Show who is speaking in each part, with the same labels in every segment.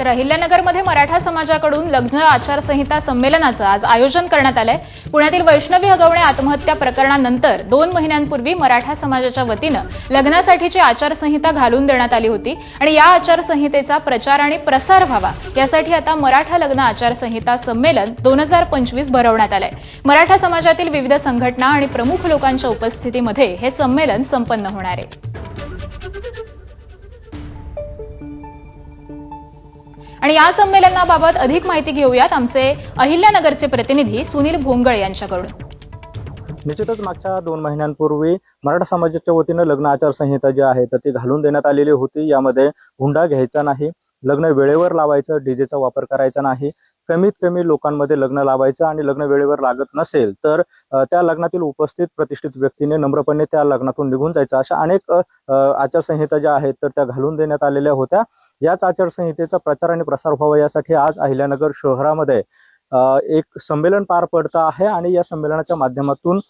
Speaker 1: तर अहिल्यानगरमध्ये मराठा समाजाकडून लग्न आचारसंहिता संमेलनाचं आज आयोजन करण्यात आलंय. पुण्यातील वैष्णवी हगवणे आत्महत्या प्रकरणानंतर दोन महिन्यांपूर्वी मराठा समाजाच्या वतीनं लग्नासाठीची आचारसंहिता घालून देण्यात आली होती आणि या आचारसंहितेचा प्रचार आणि प्रसार व्हावा यासाठी आता मराठा लग्न आचारसंहिता संमेलन दोन हजार पंचवीस भरवण्यात आलंय. मराठा समाजातील विविध संघटना आणि प्रमुख लोकांच्या उपस्थितीमध्ये हे संमेलन संपन्न होणार आहे. आणि या संमेलनाबाबत अधिक माहिती घेऊयात आमचे अहिल्यानगरचे प्रतिनिधी सुनील भोंगळ यांच्याकडून.
Speaker 2: निश्चितच मागच्या दोन महिन्यांपूर्वी मराठा समाजाच्या वतीनं लग्न आचारसंहिता जी आहे तर ती घालून देण्यात आलेली होती. यामध्ये हुंडा घ्यायचा नाही लग्न वेळेवर लावायचं डीजेचा वापर करायचा नाही कमीत कमी लोकांमध्ये लग्न लावायचं आणि लग्न वेळेवर लागत नसेल तर त्या लग्नातील उपस्थित प्रतिष्ठित व्यक्तीने नम्रपणे त्या लग्नातून निघून जायचं. अशा अनेक आचारसंहिता ज्या आहेत तर त्या घालून देण्यात आलेल्या होत्या. याच आचारसंहितेचा प्रचार आणि प्रसार व्हावा यासाठी आज अहिल्यानगर शहरामध्ये एक संमेलन पार पडतं आहे आणि या संमेलनाच्या माध्यमातून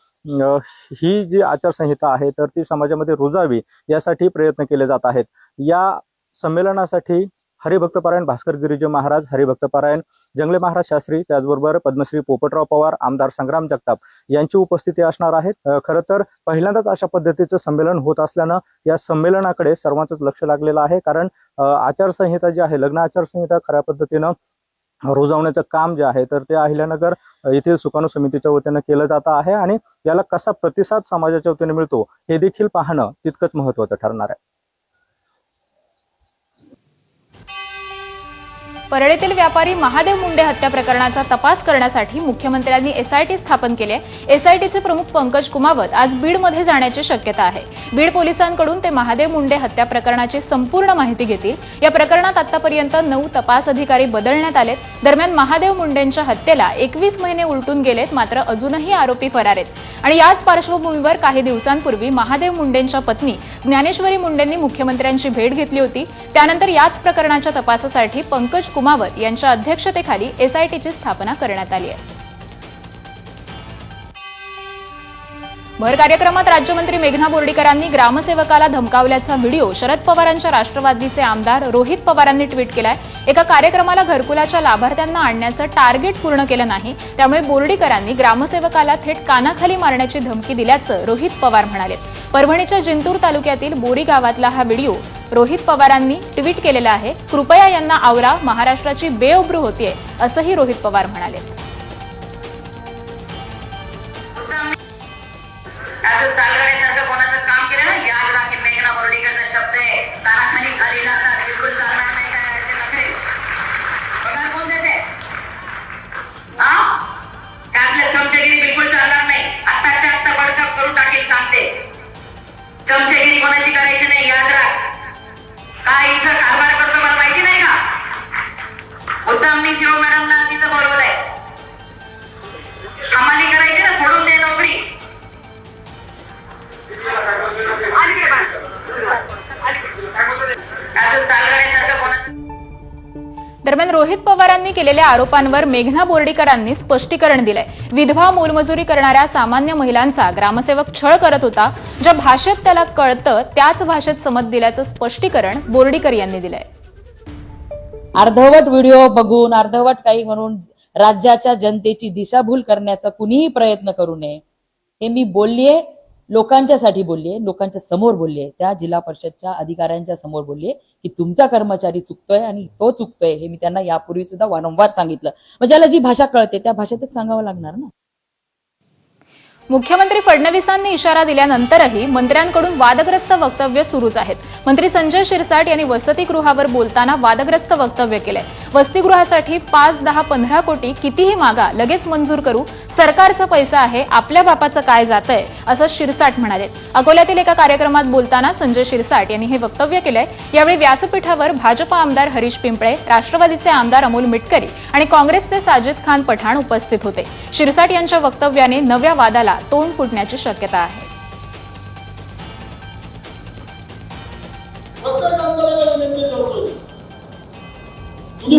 Speaker 2: ही जी आचारसंहिता आहे तर ती समाजामध्ये रुजावी यासाठी प्रयत्न केले जात आहेत. या संमेलनासाठी हरिभक्तपारायण भास्कर गिरीजे महाराज हरिभक्तपारायण जंगले महाराज शास्त्री त्याचबरोबर पद्मश्री पोपटराव पवार आमदार संग्राम जगताप यांची उपस्थिती असणार आहेत खरं तर पहिल्यांदाच अशा पद्धतीचं संमेलन होत असल्यानं या संमेलनाकडे सर्वांचंच लक्ष लागलेलं आहे. कारण आचारसंहिता जी आहे लग्न आचारसंहिता खऱ्या पद्धतीनं रुजवण्याचं काम जे आहे तर ते अहिल्यानगर येथील सुकाणू समितीच्या वतीनं केलं जात आहे आणि याला कसा प्रतिसाद समाजाच्या वतीने मिळतो हे देखील पाहणं तितकंच महत्वाचं ठरणार आहे.
Speaker 1: परळीतील व्यापारी महादेव मुंडे हत्या प्रकरणाचा तपास करण्यासाठी मुख्यमंत्र्यांनी एसआयटी स्थापन केली. आहे एसआयटीचे प्रमुख पंकज कुमावत आज बीडमध्ये जाण्याची शक्यता आहे. बीड पोलिसांकडून ते महादेव मुंडे हत्या प्रकरणाची संपूर्ण माहिती घेतील. या प्रकरणात आतापर्यंत नऊ तपास अधिकारी बदलण्यात आलेत. दरम्यान महादेव मुंडेंच्या हत्येला एकवीस महिने उलटून गेलेत मात्र अजूनही आरोपी फरार आहेत. आणि याच पार्श्वभूमीवर काही दिवसांपूर्वी महादेव मुंडेंच्या पत्नी ज्ञानेश्वरी मुंडेंनी मुख्यमंत्र्यांची भेट घेतली होती. त्यानंतर याच प्रकरणाच्या तपासासाठी पंकज कुमावत यांच्या अध्यक्षतेखाली एसआयटीची स्थापना करण्यात आली आहे. भर कार्यक्रमात राज्यमंत्री मेघना बोर्डीकरांनी ग्रामसेवकाला धमकावल्याचा व्हिडिओ शरद पवारांच्या राष्ट्रवादीचे आमदार रोहित पवारांनी ट्विट केलाय. एका कार्यक्रमाला घरकुलाच्या लाभार्थ्यांना आणण्याचं टार्गेट पूर्ण केलं नाही त्यामुळे बोर्डीकरांनी ग्रामसेवकाला थेट कानाखाली मारण्याची धमकी दिल्याचं रोहित पवार म्हणाले परभणीच्या जिंतूर तालुक्यातील बोरी गावातला हा व्हिडिओ रोहित पवारांनी ट्विट केलेलं आहे कृपया यांना आवरा महाराष्ट्राची बेअब्रू होतीये असंही रोहित पवार म्हणाले.
Speaker 3: कोणाचं
Speaker 1: दरम्यान रोहित पवारांनी केलेल्या आरोपांवर मेघना बोर्डीकरांनी स्पष्टीकरण दिलंय. विधवा मोलमजुरी करणाऱ्या सामान्य महिलांचा ग्रामसेवक छळ करत होता ज्या भाषेत त्याला कळतं त्याच भाषेत समज दिल्याचं स्पष्टीकरण बोर्डीकर यांनी दिलंय.
Speaker 4: अर्धवट व्हिडिओ बघून अर्धवट काही म्हणून राज्याच्या जनतेची दिशाभूल करण्याचा कुणीही प्रयत्न करू नये हे मी बोललीये. लोकांच्यासाठी बोललीये लोकांच्या समोर बोललीये त्या जिल्हा परिषदच्या अधिकाऱ्यांच्या समोर बोललीये की तुमचा कर्मचारी चुकतोय आणि तो चुकतोय हे मी त्यांना यापूर्वी सुद्धा वारंवार सांगितलं. मग ज्याला जी भाषा कळते त्या भाषेतच सांगावं लागणार ना?
Speaker 1: मुख्यमंत्री फडणवीसांनी इशारा दिल्यानंतरही मंत्र्यांकडून वादग्रस्त वक्तव्य सुरूच आहेत. मंत्री संजय शिरसाट यांनी वसतिगृहावर बोलताना वादग्रस्त वक्तव्य केलंय. वसतिगृहासाठी पाच दहा पंधरा कोटी कितीही मागा लगेच मंजूर करू सरकारचा पैसा आहे आपल्या बापाचं काय जातंय असं शिरसाट म्हणाले. अकोल्यातील एका कार्यक्रमात बोलताना संजय शिरसाट यांनी हे वक्तव्य केलंय. यावेळी व्यासपीठावर भाजपा आमदार हरीश पिंपळे राष्ट्रवादीचे आमदार अमोल मिटकरी आणि काँग्रेसचे साजिद खान पठाण उपस्थित होते. शिरसाट यांच्या वक्तव्याने नव्या वादाला तोंड फुटण्याची शक्यता आहे.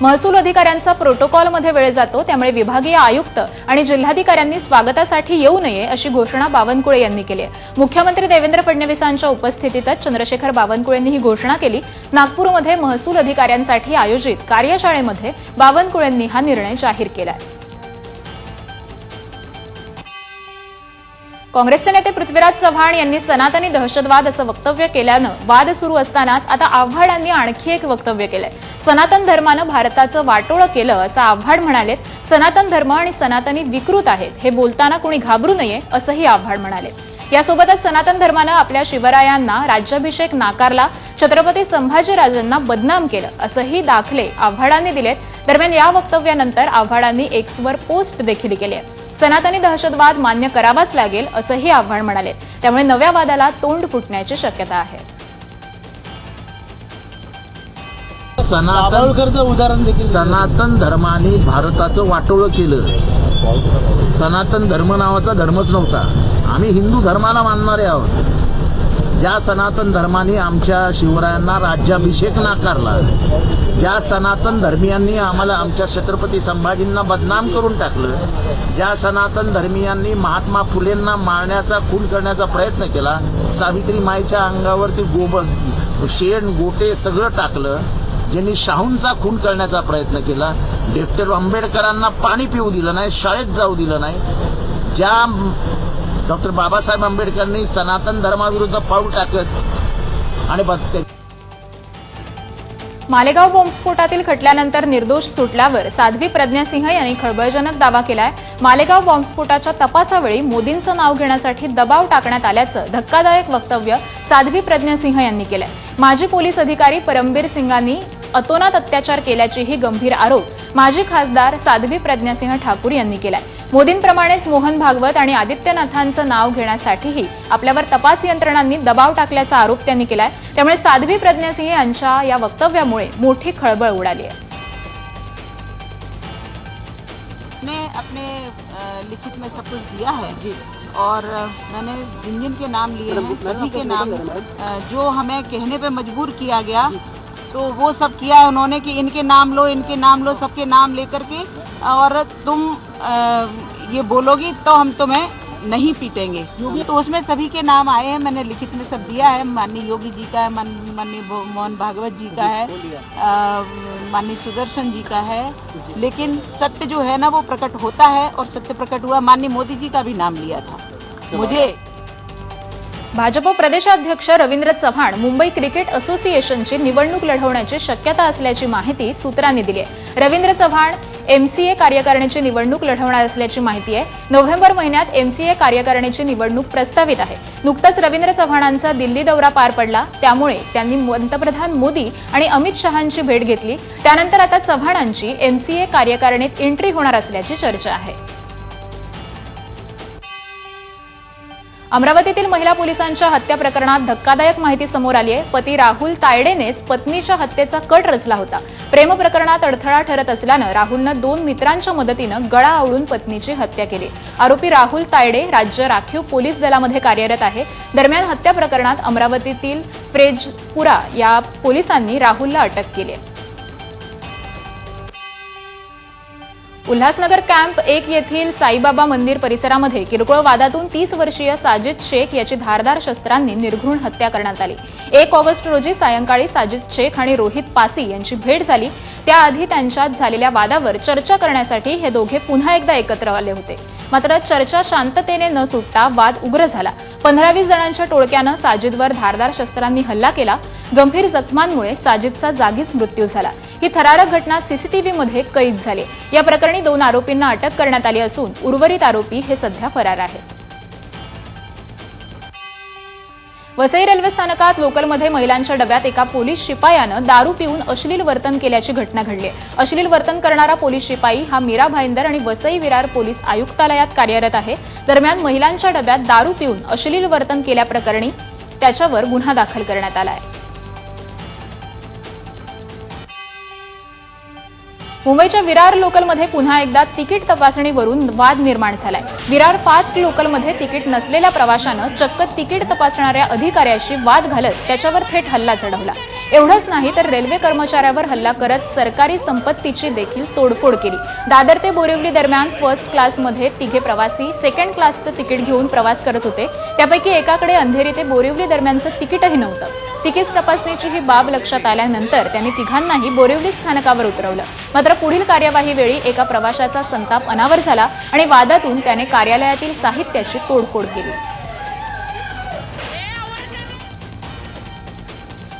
Speaker 1: महसूल अधिकाऱ्यांचा प्रोटोकॉलमध्ये वेळ जातो त्यामुळे विभागीय आयुक्त आणि जिल्हाधिकाऱ्यांनी स्वागतासाठी येऊ नये अशी घोषणा बावनकुळे यांनी केली आहे. मुख्यमंत्री देवेंद्र फडणवीसांच्या उपस्थितीतच चंद्रशेखर बावनकुळेंनी ही घोषणा केली. नागपूरमध्ये महसूल अधिकाऱ्यांसाठी आयोजित कार्यशाळेमध्ये बावनकुळेंनी हा निर्णय जाहीर केलाय. काँग्रेसचे नेते पृथ्वीराज चव्हाण यांनी सनातनी दहशतवाद असं वक्तव्य केल्यानं वाद सुरू असतानाच आता आव्हाडांनी आणखी एक वक्तव्य केलंय. सनातन धर्मानं भारताचं वाटोळं केलं असं आव्हाड म्हणालेत. सनातन धर्म आणि सनातनी विकृत आहेत हे बोलताना कोणी घाबरू नये असंही आव्हाड म्हणाले. यासोबतच सनातन धर्मानं आपल्या शिवरायांना राज्याभिषेक नाकारला छत्रपती संभाजीराजांना बदनाम केलं असंही दाखले आव्हाडांनी दिलेत. दरम्यान या वक्तव्यानंतर आव्हाडांनी एक्सवर पोस्ट देखील केली आहे. सनातनी दहशतवाद मान्य करावाच लागेल असंही आव्हाड म्हणाले. त्यामुळे नव्या वादाला तोंड फुटण्याची शक्यता आहे.
Speaker 5: सनातन उदाहरण देखील सनातन धर्माने भारताचं वाटोळं केलं. सनातन धर्म नावाचा धर्मच नव्हता. आम्ही हिंदू धर्माला मानणारे आहोत. ज्या सनातन धर्माने आमच्या शिवरायांना राज्याभिषेक नाकारला ज्या सनातन धर्मियांनी आम्हाला आमच्या छत्रपती संभाजींना बदनाम करून टाकलं ज्या सनातन धर्मियांनी महात्मा फुलेंना मारण्याचा खून करण्याचा प्रयत्न केला सावित्री माईच्या अंगावरती गोब शेण गोटे सगळं टाकलं ज्यांनी शाहूंचा खून करण्याचा प्रयत्न केला डॉक्टर आंबेडकरांना पाणी पिऊ दिलं नाही शाळेत जाऊ दिलं नाही ज्या डॉक्टर बाबासाहेब आंबेडकरांनी सनातन धर्माविरुद्ध पाऊल टाकत आणि
Speaker 1: मालेगाव बॉम्बस्फोटातील खटल्यानंतर निर्दोष सुटल्यावर साध्वी प्रज्ञा सिंह यांनी खळबळजनक दावा केलाय. मालेगाव बॉम्बस्फोटाच्या तपासावेळी मोदींचं नाव घेण्यासाठी दबाव टाकण्यात आल्याचं धक्कादायक वक्तव्य साध्वी प्रज्ञा सिंह यांनी केलंय. माजी पोलीस अधिकारी परमबीर सिंगांनी अतोनात अत्याचार केल्याचेही गंभीर आरोप माजी खासदार साध्वी प्रज्ञासिंह ठाकूर यांनी केलाय. मोदींप्रमाणेच मोहन भागवत आणि आदित्यनाथांचं नाव घेण्यासाठीही आपल्यावर तपास यंत्रणांनी दबाव टाकल्याचा आरोप त्यांनी केलाय. त्यामुळे साध्वी प्रज्ञासिंह यांच्या या वक्तव्यामुळे मोठी खळबळ उडाली आहे.
Speaker 6: ने अपने लिखित में सब कुछ दिया है जी. और मैंने जिन जिन के नाम लिए हैं सभी के नाम जो हमें कहने पे मजबूर किया गया तो वो सब किया है उन्होंने कि इनके नाम लो इनके नाम लो सबके नाम लेकर के और तुम अ, ये बोलोगी तो हम तुम्हें नहीं पीटेंगे। तो उसमें सभी के नाम आए हैं मैंने लिखित में सब दिया है। माननीय योगी जी का है मान- माननीय मोहन भागवत जी का है माननीय सुदर्शन जी का है। लेकिन सत्य जो है ना वो प्रकट होता है और सत्य प्रकट हुआ। माननीय मोदी जी का भी नाम लिया था। मुझे
Speaker 1: भाजप प्रदेशाध्यक्ष रवींद्र चव्हाण मुंबई क्रिकेट असोसिएशनची निवडणूक लढवण्याची शक्यता असल्याची माहिती सूत्रांनी दिली आहे. रवींद्र चव्हाण एमसीए कार्यकारिणीची निवडणूक लढवणार असल्याची माहिती आहे. नोव्हेंबर महिन्यात एमसीए कार्यकारिणीची निवडणूक प्रस्तावित आहे. नुकताच रवींद्र चव्हाणांचा दिल्ली दौरा पार पडला. त्यामुळे त्यांनी पंतप्रधान मोदी आणि अमित शहांची भेट घेतली. त्यानंतर आता चव्हाणांची एमसीए कार्यकारिणीत एंट्री होणार असल्याची चर्चा आहे. अमरावतीतील महिला पोलिसांच्या हत्या प्रकरणात धक्कादायक माहिती समोर आली आहे. पती राहुल तायडेनेच पत्नीच्या हत्येचा कट रचला होता. प्रेम प्रकरणात अडथळा ठरत असल्यानं राहुलनं दोन मित्रांच्या मदतीनं गळा आवळून पत्नीची हत्या केली. आरोपी राहुल तायडे राज्य राखीव पोलीस दलामध्ये कार्यरत आहे. दरम्यान हत्या प्रकरणात अमरावतीतील फ्रेजपुरा या पोलिसांनी राहुलला अटक केली आहे. उल्हासनगर कॅम्प एक येथील साईबाबा मंदिर परिसरामध्ये किरकोळ वादातून तीस वर्षीय साजिद शेख याची धारदार शस्त्रांनी निर्घृण हत्या करण्यात आली. एक ऑगस्ट रोजी सायंकाळी साजिद शेख आणि रोहित पासी यांची भेट झाली. त्याआधी त्यांच्यात झालेल्या वादावर चर्चा करण्यासाठी हे दोघे पुन्हा एकदा एकत्र आले होते. मात्र चर्चा शांततेने न सुटता वाद उग्र झाला. पंधरा वीस जणांच्या टोळक्यानं साजिदवर धारदार शस्त्रांनी हल्ला केला. गंभीर जखमांमुळे साजिदचा जागीच मृत्यू झाला. ही थरारक घटना सीसीटीव्हीमध्ये कैद झाली. या प्रकरणी दोन आरोपींना अटक करण्यात आली असून उर्वरित आरोपी हे सध्या फरार आहेत. वसई रेल्वे स्थानकात लोकलमध्ये महिलांच्या डब्यात एका पोलीस शिपायानं दारू पिऊन अश्लील वर्तन केल्याची घटना घडली. अश्लील वर्तन करणारा पोलीस शिपाई हा मीरा भाईंदर आणि वसई विरार पोलीस आयुक्तालयात कार्यरत आहे. दरम्यान महिलांच्या डब्यात दारू पिऊन अश्लील वर्तन केल्याप्रकरणी त्याच्यावर गुन्हा दाखल करण्यात आला आहे. मुंबईच्या विरार लोकलमध्ये पुन्हा एकदा तिकीट तपासणीवरून वाद निर्माण झालाय. विरार फास्ट लोकलमध्ये तिकीट नसलेल्या प्रवाशानं चक्क तिकीट तपासणाऱ्या अधिकाऱ्याशी वाद घालत त्याच्यावर थेट हल्ला चढवला. एवढंच नाही तर रेल्वे कर्मचाऱ्यावर हल्ला करत सरकारी संपत्तीची देखील तोडफोड केली. दादर ते बोरिवली दरम्यान फर्स्ट क्लासमध्ये तिघे प्रवासी सेकंड क्लासचं तिकीट घेऊन प्रवास करत होते. त्यापैकी एकाकडे अंधेरी ते बोरिवली दरम्यानचं तिकीटही नव्हतं. तिकीट तपासणीची ही बाब लक्षात आल्यानंतर त्यांनी तिघांनाही बोरिवली स्थानकावर उतरवलं. मात्र पुढील कार्यवाही वेळी एका प्रवाशाचा संताप अनावर झाला आणि वादातून त्याने कार्यालयातील साहित्याची तोडफोड केली.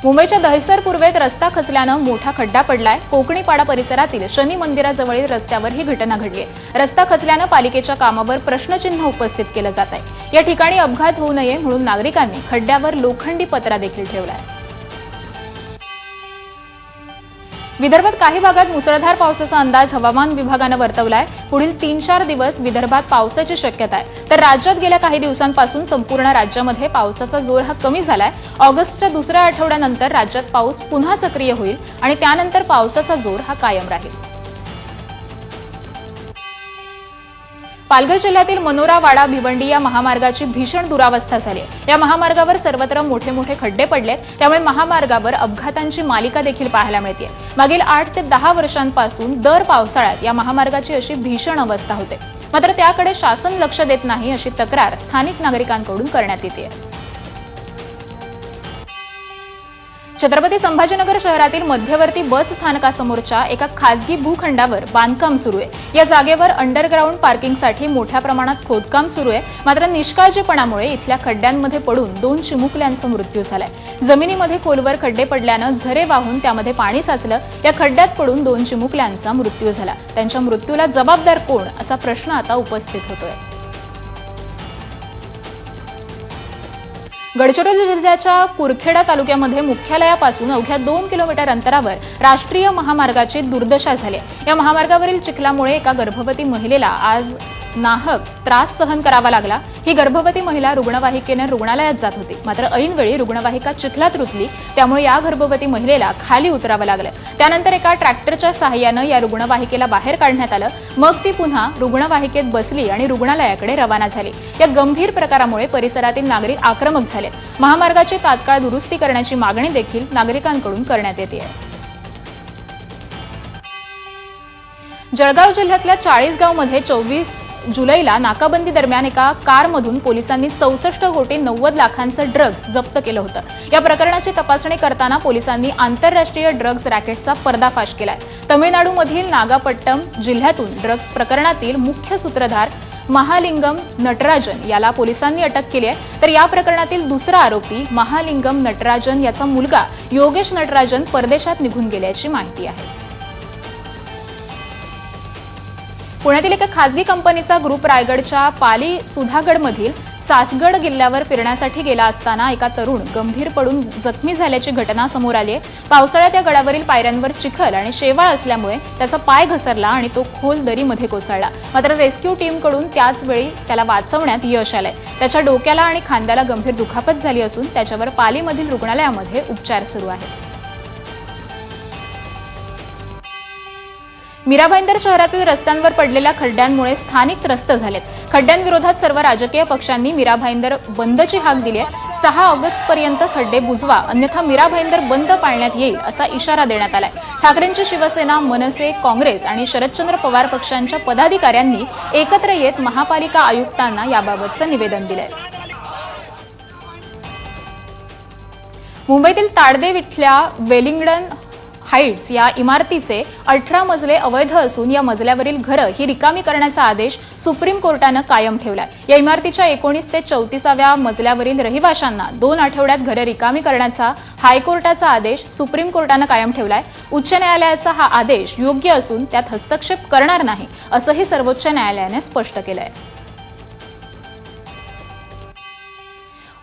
Speaker 1: मुंबईच्या दहिसर पूर्वेत रस्ता खचल्यानं मोठा खड्डा पडलाय. कोकणीपाडा परिसरातील शनी मंदिराजवळील रस्त्यावर ही घटना घडली रस्ता खचल्यानं पालिकेच्या कामावर प्रश्नचिन्ह उपस्थित केलं जात आहे. या ठिकाणी अपघात होऊ नये म्हणून नागरिकांनी खड्ड्यावर लोखंडी पत्रा देखील ठेवलाय विदर्भात काही भागात मुसळधार पावसाचा अंदाज हवामान विभागानं वर्तवलाय. पुढील तीन चार दिवस विदर्भात पावसाची शक्यता आहे तर राज्यात गेल्या काही दिवसांपासून संपूर्ण राज्यामध्ये पावसाचा जोर हा कमी झालाय. ऑगस्टच्या दुसऱ्या आठवड्यानंतर राज्यात पाऊस पुन्हा सक्रिय होईल आणि त्यानंतर पावसाचा जोर हा कायम राहील. पालघर जिल्ह्यातील मनोरा वाडा भिवंडी या महामार्गाची भीषण दुरावस्था झाली आहे. या महामार्गावर सर्वत्र मोठे मोठे खड्डे पडले त्यामुळे महामार्गावर अपघातांची मालिका देखील पाहायला मिळते. मागील आठ ते दहा वर्षांपासून दर पावसाळ्यात या महामार्गाची अशी भीषण अवस्था होते. मात्र त्याकडे शासन लक्ष देत नाही अशी तक्रार स्थानिक नागरिकांकडून करण्यात येते. छत्रपती संभाजीनगर शहरातील मध्यवर्ती बस स्थानकासमोरच्या एका खासगी भूखंडावर बांधकाम सुरू आहे. या जागेवर अंडरग्राऊंड पार्किंगसाठी मोठ्या प्रमाणात खोदकाम सुरू आहे. मात्र निष्काळजीपणामुळे इथल्या खड्ड्यांमध्ये पडून दोन चिमुकल्यांचा मृत्यू झालाय. जमिनीमध्ये खोलवर खड्डे पडल्यानं झरे वाहून त्यामध्ये पाणी साचलं. या खड्ड्यात पडून दोन चिमुकल्यांचा मृत्यू झाला. त्यांच्या मृत्यूला जबाबदार कोण? असा प्रश्न आता उपस्थित होतोय. गडचिरोली जिल्ह्याच्या कुरखेडा तालुक्यामध्ये मुख्यालयापासून अवघ्या दोन किलोमीटर अंतरावर राष्ट्रीय महामार्गाची दुर्दशा झाली या महामार्गावरील चिखलामुळे एका गर्भवती महिलेला आज नाहक त्रास सहन करावा लागला. ही गर्भवती महिला रुग्णवाहिकेने रुग्णालयात जात होती. मात्र ऐनवेळी रुग्णवाहिका चिखलात रुतली त्यामुळे या गर्भवती महिलेला खाली उतरावं लागलं. त्यानंतर एका ट्रॅक्टरच्या सहाय्यानं या रुग्णवाहिकेला बाहेर काढण्यात आलं. मग ती पुन्हा रुग्णवाहिकेत बसली आणि रुग्णालयाकडे रवाना झाली. या गंभीर प्रकारामुळे परिसरातील नागरिक आक्रमक झाले महामार्गाची तात्काळ दुरुस्ती करण्याची मागणी देखील नागरिकांकडून करण्यात येते जळगाव जिल्ह्यातल्या चाळीसगावमध्ये चोवीस जुलैला नाकाबंदी दरम्यान एका कारमधून पोलिसांनी चौसष्ट कोटी नव्वद लाखांचं ड्रग्ज जप्त केलं होतं. या प्रकरणाची तपासणी करताना पोलिसांनी आंतरराष्ट्रीय ड्रग्ज रॅकेटचा पर्दाफाश केलाय. तमिळनाडूमधील नागापट्टम जिल्ह्यातून ड्रग्ज प्रकरणातील मुख्य सूत्रधार महालिंगम नटराजन याला पोलिसांनी अटक केली आहे. तर या प्रकरणातील दुसरा आरोपी महालिंगम नटराजन याचा मुलगा योगेश नटराजन परदेशात निघून गेल्याची माहिती आहे. पुण्यातील एका खासगी कंपनीचा ग्रुप रायगडच्या पाली सुधागडमधील सासगड किल्ल्यावर फिरण्यासाठी गेला असताना एका तरुण गंभीर पडून जखमी झाल्याची घटना समोर आली आहे. पावसाळ्यात या गडावरील पायऱ्यांवर चिखल आणि शेवाळ असल्यामुळे त्याचा पाय घसरला आणि तो खोल दरीमध्ये कोसळला. मात्र रेस्क्यू टीमकडून त्याच वेळी त्याला वाचवण्यात यश आलंय. त्याच्या डोक्याला आणि खांद्याला गंभीर दुखापत झाली असून त्याच्यावर पालीमधील रुग्णालयामध्ये उपचार सुरू आहेत. मीरा भाईंदर शहरातील रस्त्यांवर पडलेल्या खड्ड्यांमुळे स्थानिक त्रस्त झालेत. खड्ड्यांविरोधात सर्व राजकीय पक्षांनी मीरा भाईंदर बंदची हाक दिली आहे. सहा ऑगस्ट पर्यंत खड्डे बुजवा अन्यथा मीरा भाईंदर बंद पाळण्यात येईल असा इशारा देण्यात आलाय. ठाकरेंची शिवसेना मनसे काँग्रेस आणि शरदचंद्र पवार पक्षांच्या पदाधिकाऱ्यांनी एकत्र येत महापालिका आयुक्तांना याबाबतचं निवेदन दिलंय. मुंबईतील ताडदेव इथल्या वेलिंग्डन हाईट्स या इमारतीचे अठरा मजले अवैध असून या मजल्यावरील घरं ही रिकामी करण्याचा आदेश सुप्रीम कोर्टानं कायम ठेवलाय. या इमारतीच्या एकोणीस ते चौतीसाव्या मजल्यावरील रहिवाशांना दोन आठवड्यात घरं रिकामी करण्याचा हायकोर्टाचा आदेश सुप्रीम कोर्टानं कायम ठेवलाय. उच्च न्यायालयाचा हा आदेश योग्य असून त्यात हस्तक्षेप करणार नाही असंही सर्वोच्च न्यायालयाने स्पष्ट केलंय.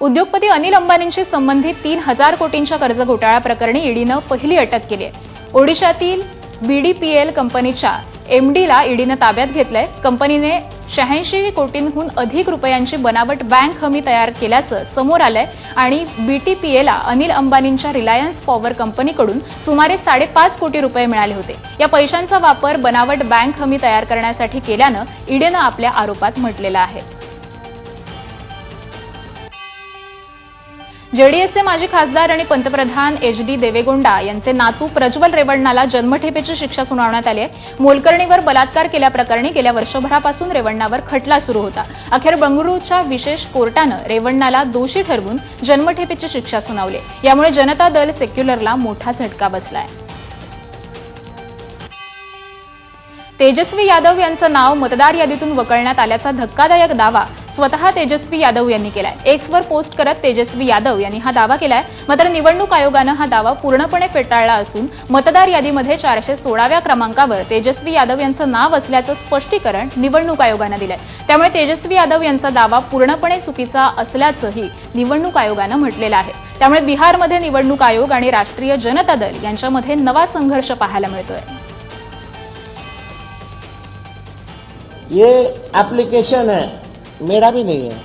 Speaker 1: उद्योगपती अनिल अंबानींशी संबंधित तीन हजार कोटींच्या कर्ज घोटाळा प्रकरणी ईडीनं पहिली अटक केली आहे ओडिशातील बीडीपीएल कंपनीच्या एमडीला ईडीनं ताब्यात घेतलंय. कंपनीने शहाऐंशी कोटींहून अधिक रुपयांची बनावट बँक हमी तयार केल्याचं समोर आलंय आणि बीटीपीएला अनिल अंबानींच्या रिलायन्स पॉवर कंपनीकडून सुमारे साडेपाच कोटी रुपये मिळाले होते. या पैशांचा वापर बनावट बँक हमी तयार करण्यासाठी केल्यानं ईडीनं आपल्या आरोपात म्हटलेलं आहे. जेडीएसचे माजी खासदार आणि पंतप्रधान एच डी देवेगोंडा यांचे नातू प्रज्वल रेवण्णाला जन्मठेपेची शिक्षा सुनावण्यात आली आहे. मोलकर्णीवर बलात्कार केल्याप्रकरणी गेल्या वर्षभरापासून रेवण्णावर खटला सुरू होता. अखेर बंगळुरूच्या विशेष कोर्टानं रेवण्णाला दोषी ठरवून जन्मठेपेची शिक्षा सुनावली यामुळे जनता दल सेक्युलरला मोठा झटका बसला आहे तेजस्वी यादव यांचं नाव मतदार यादीतून वगळण्यात आल्याचा धक्कादायक दावा स्वतः तेजस्वी यादव यांनी केलाय. एक्सवर पोस्ट करत तेजस्वी यादव यांनी हा दावा केलाय. मात्र निवडणूक आयोगानं हा दावा पूर्णपणे फेटाळला असून मतदार यादीमध्ये चारशे सोळाव्या क्रमांकावर तेजस्वी यादव यांचं नाव असल्याचं स्पष्टीकरण निवडणूक आयोगानं दिलंय. त्यामुळे तेजस्वी यादव यांचा दावा पूर्णपणे चुकीचा असल्याचंही निवडणूक आयोगानं म्हटलेलं आहे. त्यामुळे बिहारमध्ये निवडणूक आयोग आणि राष्ट्रीय जनता दल यांच्यामध्ये नवा संघर्ष पाहायला मिळतोय.
Speaker 7: ये एप्लीकेशन है। मेरा भी नहीं है।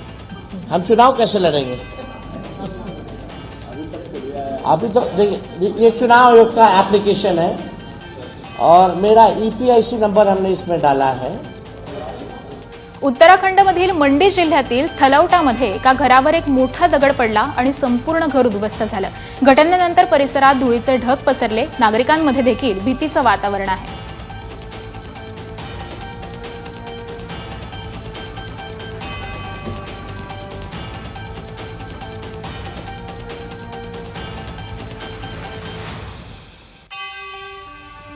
Speaker 7: हम चुनाव कैसे लड़ेंगे? अभी तो देखिए ये चुनाव आयोग का एप्लीकेशन है और मेरा ईपीआईसी नंबर हमने इसमें डाला है।
Speaker 1: उत्तराखंडमधील मंडी जिल्ह्यातील थलौटामध्ये एका घरावर एक मोठा दगड पडला आणि संपूर्ण घर उद्ध्वस्त झालं. घटनेनंतर परिसरात धुळीचे ढग पसरले. नागरिकांमध्ये देखील भीतीचं वातावरण आहे.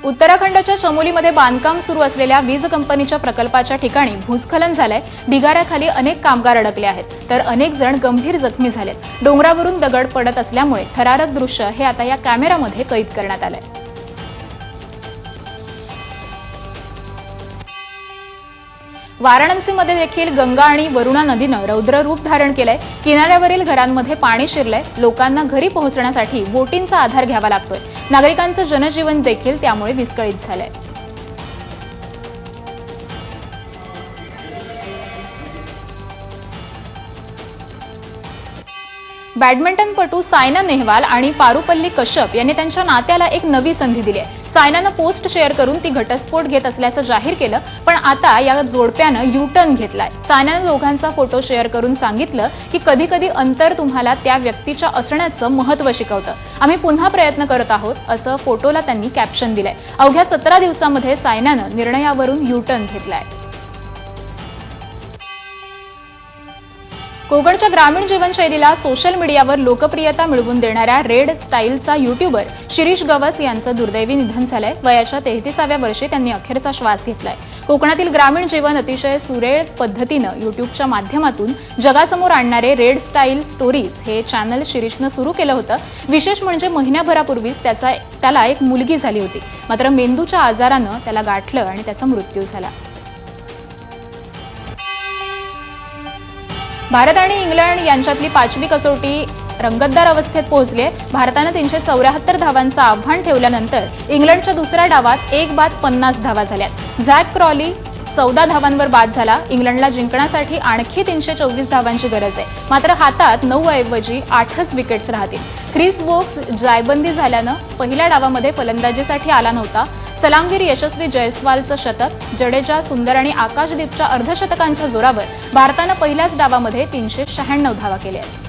Speaker 1: उत्तराखंडच्या चमोलीमध्ये बांधकाम सुरू असलेल्या वीज कंपनीच्या प्रकल्पाच्या ठिकाणी भूस्खलन झालंय. ढिगाऱ्याखाली अनेक कामगार अडकले आहेत. तर अनेक जण गंभीर जखमी झालेत. डोंगरावरून दगड पडत असल्यामुळे थरारक दृश्य हे आता या कॅमेरामध्ये कैद करण्यात आलंय. वाराणसीमध्ये देखील गंगा आणि वरुणा नदीनं रौद्र रूप धारण केलंय. किनाऱ्यावरील घरांमध्ये पाणी शिरलंय. लोकांना घरी पोहोचण्यासाठी बोटींचा आधार घ्यावा लागतोय. नागरिकांचं जनजीवन देखील त्यामुळे विस्कळीत झालंय. बॅडमिंटनपटू सायना नेहवाल आणि पारुपल्ली कश्यप यांनी त्यांच्या नात्याला एक नवी संधी दिली आहे. सायनानं पोस्ट शेअर करून ती घटस्फोट घेत असल्याचं जाहीर केलं पण आता या जोडप्यानं युटर्न घेतलाय. सायनानं दोघांचा फोटो शेअर करून सांगितलं की कधी कधी अंतर तुम्हाला त्या व्यक्तीच्या असण्याचं महत्त्व शिकवतं. आम्ही पुन्हा प्रयत्न करत आहोत असं फोटोला त्यांनी कॅप्शन दिलंय. अवघ्या सतरा दिवसामध्ये सायनानं निर्णयावरून युटर्न घेतलाय. कोकणच्या ग्रामीण जीवनशैलीला सोशल मीडियावर लोकप्रियता मिळवून देणाऱ्या रेड स्टाईलचा युट्यूबर शिरीष गवस यांचं दुर्दैवी निधन झालंय. वयाच्या तेहतीसाव्या वर्षी त्यांनी अखेरचा श्वास घेतलाय. कोकणातील ग्रामीण जीवन अतिशय सुरेळ पद्धतीनं युट्यूबच्या माध्यमातून जगासमोर आणणारे रेड स्टाईल स्टोरीज हे चॅनल शिरीषनं सुरू केलं होतं. विशेष म्हणजे महिन्याभरापूर्वीच त्याचा त्याला एक मुलगी झाली होती. मात्र मेंदूच्या आजारानं त्याला गाठलं आणि त्याचा मृत्यू झाला. भारत आणि इंग्लंड यांच्यातली पाचवी कसोटी रंगतदार अवस्थेत पोहोचली भारतानं तीनशे चौऱ्याहत्तर धावांचं आव्हान ठेवल्यानंतर इंग्लंडच्या दुसऱ्या डावात एक बाद पन्नास धावा झाल्या झॅक क्रॉली चौदा धावांवर बाद झाला. इंग्लंडला जिंकण्यासाठी आणखी तीनशे चोवीस धावांची गरज आहे. मात्र हातात नऊ ऐवजी आठच विकेट्स राहतील. क्रिस वोक्स जायबंदी झाल्यानं पहिल्या डावामध्ये फलंदाजीसाठी आला नव्हता. सलामगीर यशस्वी जयस्वालचं शतक जडेजा सुंदर आणि आकाशदीपच्या अर्धशतकांच्या जोरावर भारतानं पहिल्याच डावामध्ये तीनशे शहाण्णव धावा केल्या आहेत.